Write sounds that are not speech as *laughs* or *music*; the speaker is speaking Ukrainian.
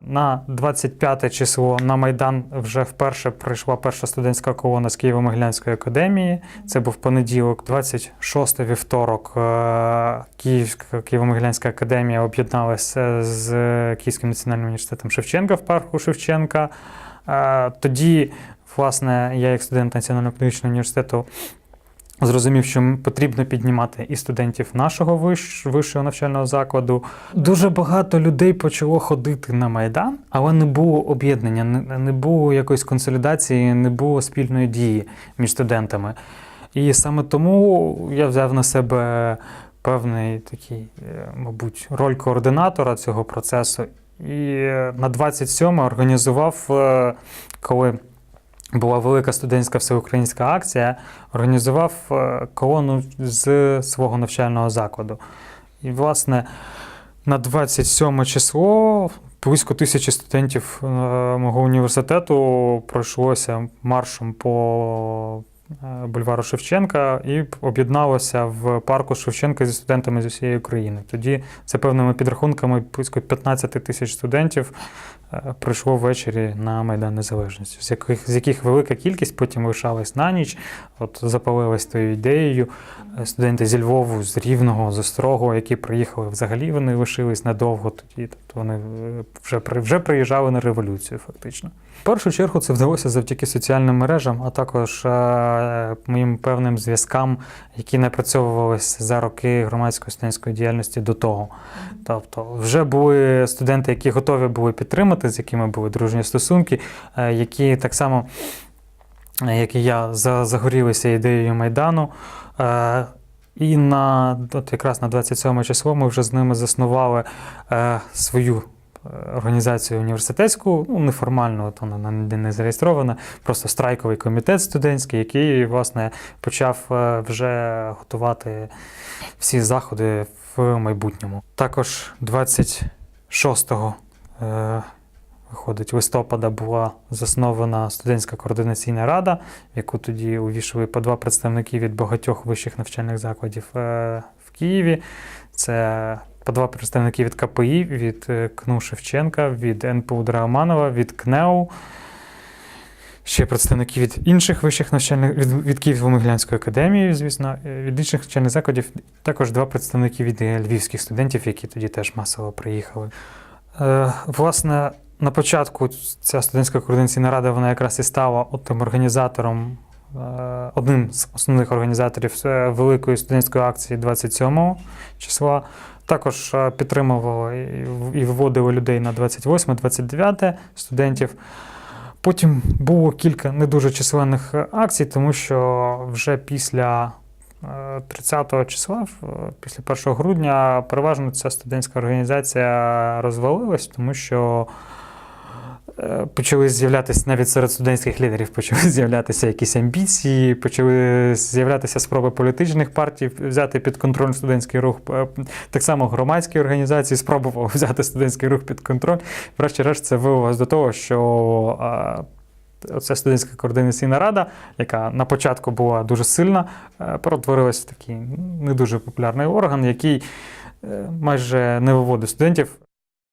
На 25 число на Майдан вже вперше прийшла перша студентська колона з Києво-Могилянської академії. Це був понеділок, 26 вівторок. е, Київська Києво-Могилянська академія об'єдналася з Київським національним університетом Шевченка в парку Шевченка. Е, Тоді, власне, я як студент Національного педагогічного університету Зрозумів, що потрібно піднімати і студентів нашого вищого навчального закладу. Дуже багато людей почало ходити на Майдан, але не було об'єднання, не, не було якоїсь консолідації, не було спільної дії між студентами. І саме тому я взяв на себе певний такий, е, мабуть, роль координатора цього процесу. І е, на 27 організував, е, коли була велика студентська всеукраїнська акція, організував е, колону з свого навчального закладу. І, власне, на 27 число близько тисячі студентів е, мого університету пройшлося маршем по бульвару Шевченка і об'єдналося в парку Шевченка зі студентами з усієї України. Тоді це певними підрахунками близько 15 тисяч студентів е, прийшло ввечері на Майдан Незалежності, з яких, з яких велика кількість потім лишалась на ніч, от запалилась тою ідеєю. Е, Студенти зі Львову, з Рівного, з Острого, які приїхали взагалі, вони лишились надовго тоді. Тобто вони е, вже, вже приїжджали на революцію, фактично. В першу чергу це вдалося завдяки соціальним мережам, а також е, моїм певним зв'язкам, які напрацьовувалися за роки громадської студентської діяльності до того. Тобто, вже були студенти, які готові були підтримати, з якими були дружні стосунки, е, які так само, е, як і я, загорілися ідеєю Майдану. І на от якраз на 27 число ми вже з ними заснували свою організацію університетську, ну неформальну, от вона ніде не зареєстрована, просто страйковий комітет студентський, який власне почав е, вже готувати всі заходи в майбутньому. Також 26 е, виходить листопада була заснована студентська координаційна рада, в яку тоді увійшли по два представники від багатьох вищих навчальних закладів е, в Києві. Це по два представники від КПІ, від е, КНУ Шевченка, від НПУ Драгоманова, від КНЕУ. Ще представники від інших вищих навчальних від, від Києво-Могилянської академії, звісно, е, від інших навчальних закладів. Також два представники від е, львівських студентів, які тоді теж масово приїхали. Е, власне, на початку ця студентська координаційна рада вона якраз і стала тим організатором, одним з основних організаторів е, великої студентської акції 27 числа. Також е, підтримувала і виводили людей на 28-29 студентів. Потім було кілька не дуже численних е, акцій, тому що вже після е, 30 числа, е, після 1 грудня, переважно ця студентська організація розвалилась, тому що е, почали з'являтися навіть серед студентських лідерів, почали *laughs* з'являтися якісь амбіції, почали з'являтися спроби політичних партій взяти під контроль студентський рух. Е, Так само громадські організації спробували *laughs* взяти студентський рух під контроль. Врешті-решт, це вивелось до того, що е, Оця студентська координаційна рада, яка на початку була дуже сильна, е, перетворилась в такий не дуже популярний орган, який е, майже не виводив студентів.